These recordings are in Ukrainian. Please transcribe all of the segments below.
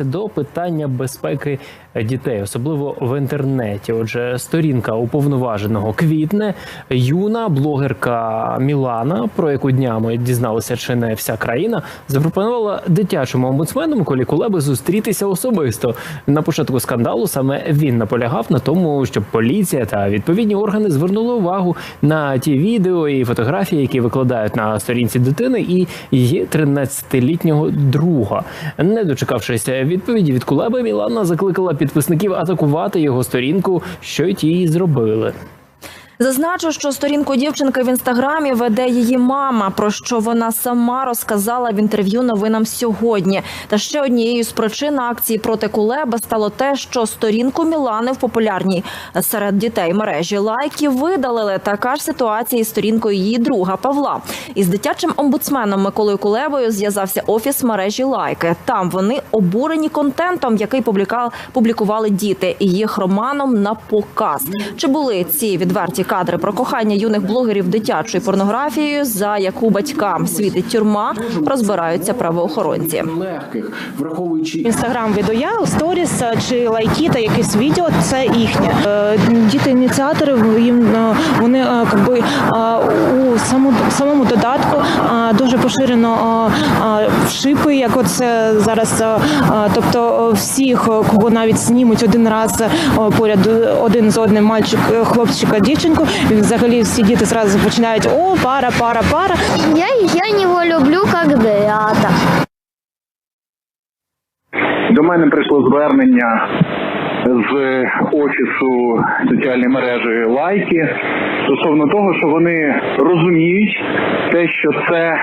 До питання безпеки дітей, особливо в інтернеті. Отже, сторінка уповноваженого квітне, юна блогерка Мілана, про яку днями дізналася чи не вся країна, запропонувала дитячому омбудсмену Миколі Кулеби зустрітися особисто. На початку скандалу саме він наполягав на тому, щоб поліція та відповідні органи звернули увагу на ті відео і фотографії, які викладають на сторінці дитини, і її 13-літнього друга. Не дочекавшись відповіді від Кулеби, Мілана закликала підписників атакувати його сторінку, що й ті й зробили. Зазначу, що сторінку дівчинки в інстаграмі веде її мама, про що вона сама розказала в інтерв'ю новинам сьогодні. Та ще однією з причин акції проти Кулеби стало те, що сторінку Мілани в популярній серед дітей мережі лайки видалили. Така ж ситуація із сторінкою її друга Павла. Із дитячим омбудсменом Миколою Кулебою зв'язався офіс мережі лайки. Там вони обурені контентом, який публікували діти, і їх романом на показ. Чи були ці відверті кадри про кохання юних блогерів дитячою порнографією, за яку батькам світить тюрма, розбираються правоохоронці. легких, враховуючи Інстаграм я, сторіс чи лайки та якесь відео це їхнє. Е, Діти ініціатори їм е, вони е, якби у саму самому додатку дуже поширено шипи, як оце зараз. Тобто всіх, кого навіть знімуть один раз поряд один з одним мальчик, хлопчика, дівчинку, і взагалі всі діти зразу починають о, пара, пара, пара. Я, я его люблю как брата. До мене прийшло звернення з офісу соціальної мережі лайки стосовно того, що вони розуміють те, що це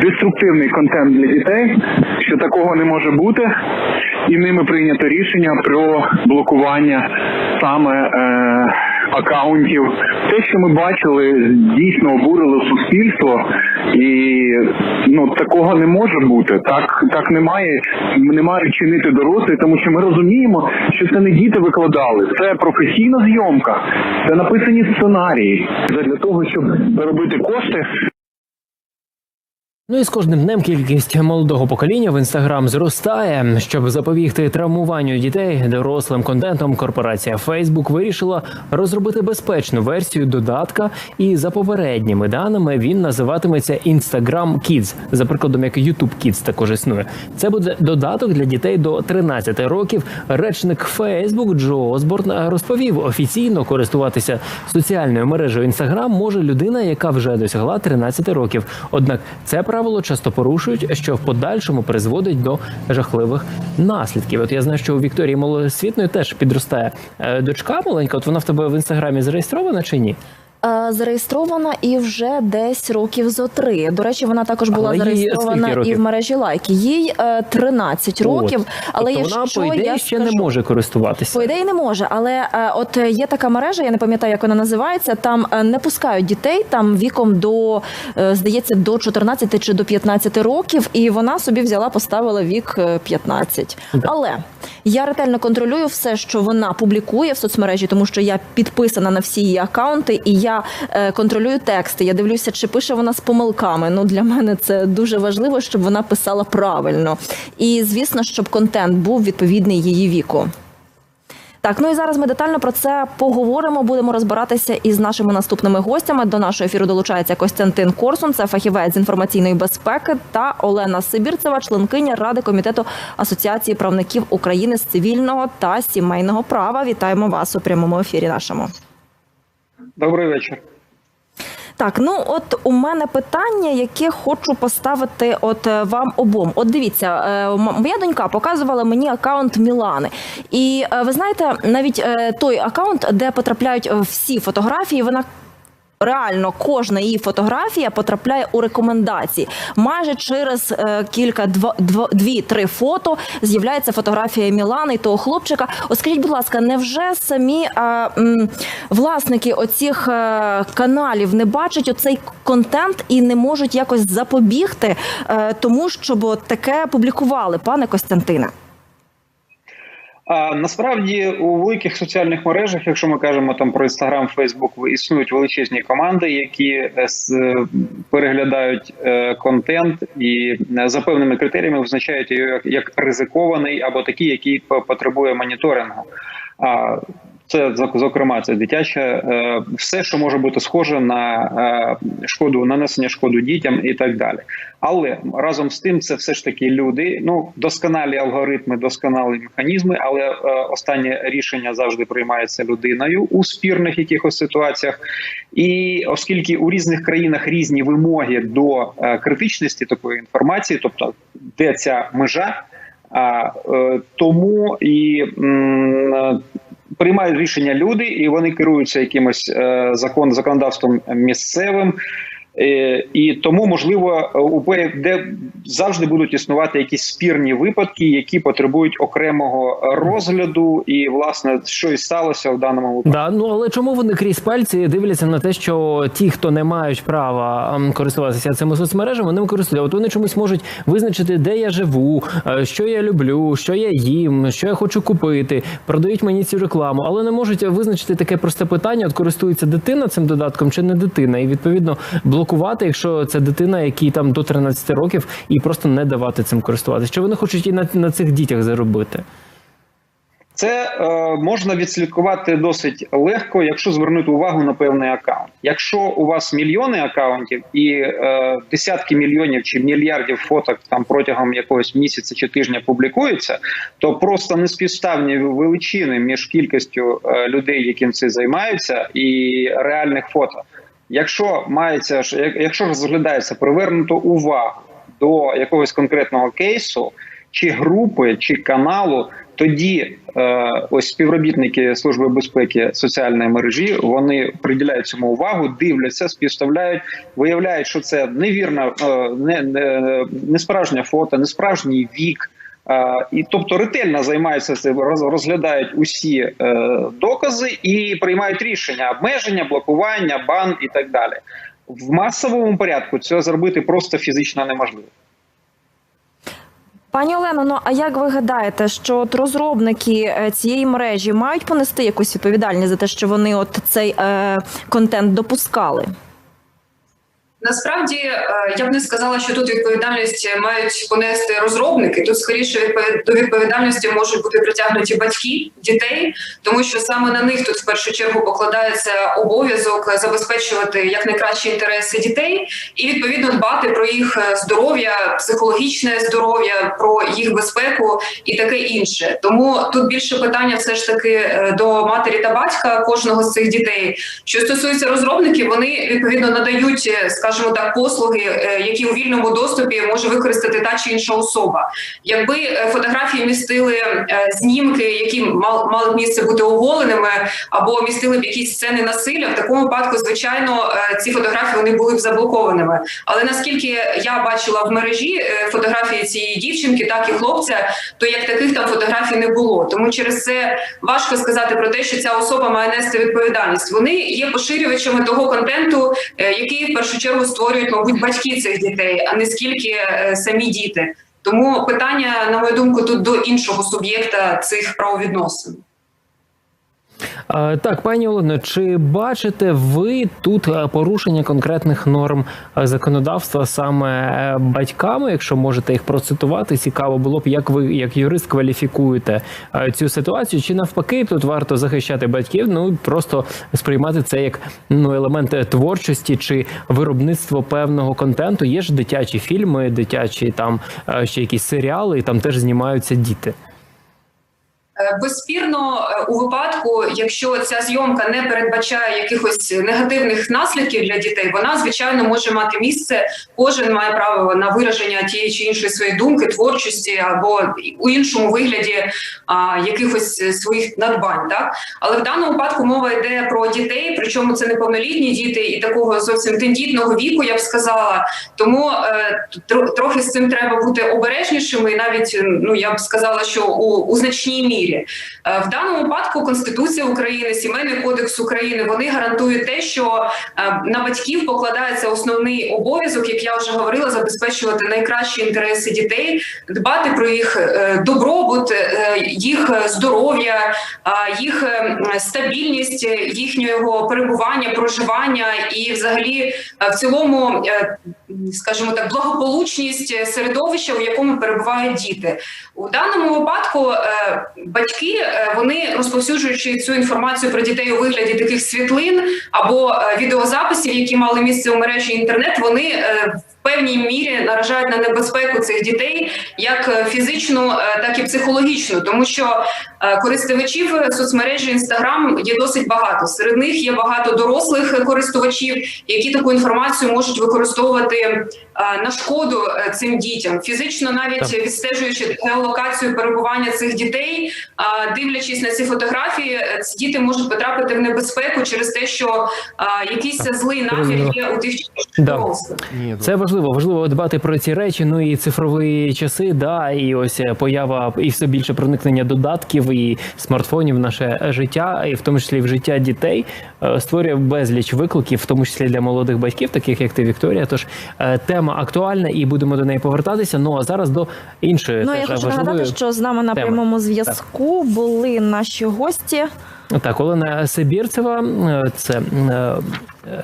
деструктивний контент для дітей, що такого не може бути, і ними прийнято рішення про блокування саме е, акаунтів. Те, що ми бачили, дійсно обурило суспільство, і ну такого не може бути. Так так немає, Немає чинити дорослі, тому що ми розуміємо, що це не діти викладали, це професійна зйомка, це написані сценарії для того, щоб заробити кошти. Ну і з кожним днем кількість молодого покоління в інстаграм зростає. Щоб запобігти травмуванню дітей дорослим контентом, корпорація Facebook вирішила розробити безпечну версію додатка. І за попередніми даними він називатиметься Instagram Kids, за прикладом як YouTube Kids також існує. Це буде додаток для дітей до 13 років. Речник Facebook Джо Осборн розповів, офіційно користуватися соціальною мережею Instagram може людина, яка вже досягла 13 років. Однак це правило часто порушують, що в подальшому призводить до жахливих наслідків. От я знаю, що у Вікторії Малосвітної теж підростає е, дочка маленька. От вона в тебе в інстаграмі зареєстрована чи ні? Е, Зареєстрована і вже десь років зо три. До речі, вона також була Але зареєстрована і в мережі лайки. Їй е, 13 років, От. але тобто якщо вона по ідеї я ще скажу, не може користуватися. По ідеї не може, але е, от є така мережа, я не пам'ятаю, як вона називається. Там е, не пускають дітей, там віком до е, здається до 14 чи до 15 років, і вона собі взяла, поставила вік е, 15. Але я ретельно контролюю все, що вона публікує в соцмережі, тому що я підписана на всі її акаунти, і я е, контролюю тексти. Я дивлюся, чи пише вона з помилками. Ну для мене це дуже важливо, щоб вона писала правильно. І звісно, щоб контент був відповідний її віку. Так, ну і зараз ми детально про це поговоримо. Будемо розбиратися із нашими наступними гостями. До нашого ефіру долучається Костянтин Корсун, це фахівець з інформаційної безпеки, та Олена Сибірцева, членкиня ради комітету Асоціації правників України з цивільного та сімейного права. Вітаємо вас у прямому ефірі. Нашому. Добрий вечір. Так, ну от у мене питання, яке хочу поставити от е, вам обом. От дивіться, е, моя донька показувала мені акаунт Мілани, і е, ви знаєте, навіть той акаунт, де потрапляють всі фотографії, вона. Реально кожна її фотографія потрапляє у рекомендації. Майже через е, кілька дві-три фото з'являється фотографія Мілани і того хлопчика. От скажіть, будь ласка, невже самі е, м, власники оцих е, каналів не бачать оцей контент і не можуть якось запобігти е, тому, щоб таке публікували, пане Костянтине? А насправді у великих соціальних мережах, якщо ми кажемо там про Інстаграм, Фейсбук, існують величезні команди, які е, е, переглядають е, контент і за певними критеріями визначають його як ризикований або такий, який потребує моніторингу. Це зокрема це дитяче, е, все, що може бути схоже на е, шкоду, нанесення шкоду дітям і так далі. Але разом з тим, це все ж таки люди. Ну досконалі алгоритми, досконалі механізми, але е, останнє рішення завжди приймається людиною у спірних якихось ситуаціях. І оскільки у різних країнах різні вимоги до критичності такої інформації, тобто де ця межа, а, тому і приймають рішення люди, і вони керуються якимось е, закон, законодавством місцевим. Е, І тому можливо у де завжди будуть існувати якісь спірні випадки, які потребують окремого розгляду, і власне що і сталося в даному випадку. Да, ну але чому вони крізь пальці дивляться на те, що ті, хто не мають права користуватися цими соцмережами, вони користуються. От вони чомусь можуть визначити, де я живу, е, що я люблю, що я їм, що я хочу купити, продають мені цю рекламу, але не можуть визначити таке просте питання: от користується дитина цим додатком чи не дитина, і відповідно блокувати, якщо це дитина, якій там до 13 років, і просто не давати цим користуватися. Що вони хочуть і на, на цих дітях заробити? Це е, можна відслідкувати досить легко, якщо звернути увагу на певний аккаунт. Якщо у вас мільйони аккаунтів і е, десятки мільйонів чи мільярдів фоток там протягом якогось місяця чи тижня публікуються, то просто неспівставні величини між кількістю е, людей, яким це займаються, і реальних фото. Якщо мається якщо розглядається привернуто увагу до якогось конкретного кейсу, чи групи, чи каналу, тоді е, ось співробітники служби безпеки соціальної мережі вони приділяють цьому увагу, дивляться, співставляють, виявляють, що це невірна, е, не, не, не справжнє фото, не справжній вік. І тобто ретельно займаються цим, розглядають усі е, докази і приймають рішення обмеження, блокування, бан і так далі. В масовому порядку це зробити просто фізично неможливо. Пані Олено, ну а як ви гадаєте, що от розробники е, цієї мережі мають понести якусь відповідальність за те, що вони от цей е, контент допускали? Насправді е, я б не сказала, що тут відповідальність мають понести розробники. Тут скоріше до відповідальності можуть бути притягнуті батьки дітей, тому що саме на них тут в першу чергу покладається обов'язок забезпечувати якнайкращі інтереси дітей і відповідно дбати про їх е, здоров'я, психологічне здоров'я, про їх безпеку і таке інше. Тому тут більше питання все ж таки е, до матері та батька кожного з цих дітей. Що стосується розробників, вони відповідно надають, е, скажімо так, послуги, е, які у вільному доступі може використати та чи інша особа. Якби е, фотографії містили е, знімки, які мал- мали б місце бути оголеними, або містили б якісь сцени насилля, в такому випадку, звичайно, ці фотографії вони були б заблокованими. Але наскільки я бачила в мережі фотографії цієї дівчинки, так і хлопця, то як таких там фотографій не було. Тому через це важко сказати про те, що ця особа має нести відповідальність. Вони є поширювачами того контенту, який в першу чергу створюють, мабуть, батьки цих дітей, а не скільки е, самі діти. Тому питання, на мою думку, тут до іншого суб'єкта цих правовідносин. Так, пані Олено, чи бачите ви тут е, порушення конкретних норм е, законодавства саме е, батьками? Якщо можете їх процитувати, цікаво було б, як ви як юрист кваліфікуєте цю ситуацію, чи навпаки тут варто захищати батьків? Ну просто сприймати це як ну елемент творчості чи виробництво певного контенту. Є ж дитячі фільми, дитячі там ще якісь серіали, і там теж знімаються діти. Е, Безспірно, е, у випадку, якщо ця зйомка не передбачає якихось негативних наслідків для дітей, вона звичайно може мати місце. Кожен має право на вираження тієї чи іншої своєї думки, творчості або у іншому вигляді а, якихось своїх надбань. Так але в даному випадку мова йде про дітей, причому це неповнолітні діти і такого зовсім тендітного віку, я б сказала. Тому е, тро- трохи з цим треба бути обережнішими, і навіть ну я б сказала, що у, у значній мірі. Е, В даному випадку Конституція України, Сімейний кодекс України вони гарантують те, що е, на батьків покладається основний обов'язок, як я вже говорила, забезпечувати найкращі інтереси дітей, дбати про їх е, добробут, їх здоров'я, їх стабільність їхнього перебування, проживання і, взагалі, в цілому, скажімо так, благополучність середовища, у якому перебувають діти. У даному випадку батьки е, вони розповсюджуючи цю інформацію про дітей у вигляді таких світлин або е, відеозаписів, які мали місце у мережі інтернет, вони е, певній мірі наражають на небезпеку цих дітей як е, фізичну, е, так і психологічну, тому що е, користувачів соцмережі Інстаграм є досить багато. Серед них є багато дорослих користувачів, які таку інформацію можуть використовувати на шкоду цим дітям, фізично навіть Так. відстежуючи геолокацію перебування цих дітей, а, дивлячись на ці фотографії, ці діти можуть потрапити в небезпеку через те, що якийсь злий намір є у тих чи Да. дорослих. Це важливо, важливо дбати про ці речі. Ну і цифрові часи, да, і ось е, поява і все більше проникнення додатків і смартфонів в наше життя, і в тому числі в життя дітей, е, створює безліч викликів, в тому числі для молодих батьків, таких як ти, Вікторія. Тож е, тема актуальна, і будемо до неї повертатися. Ну а зараз до іншої Ну я хочу нагадати, що з нами на теми. прямому зв'язку були наші гості. Так, Олена Сибірцева, е, це е,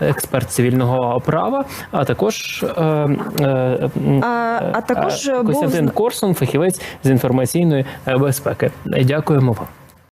експерт цивільного права, а також е, А, а також Костянтин був Корсун, фахівець з інформаційної безпеки. Дякуємо вам.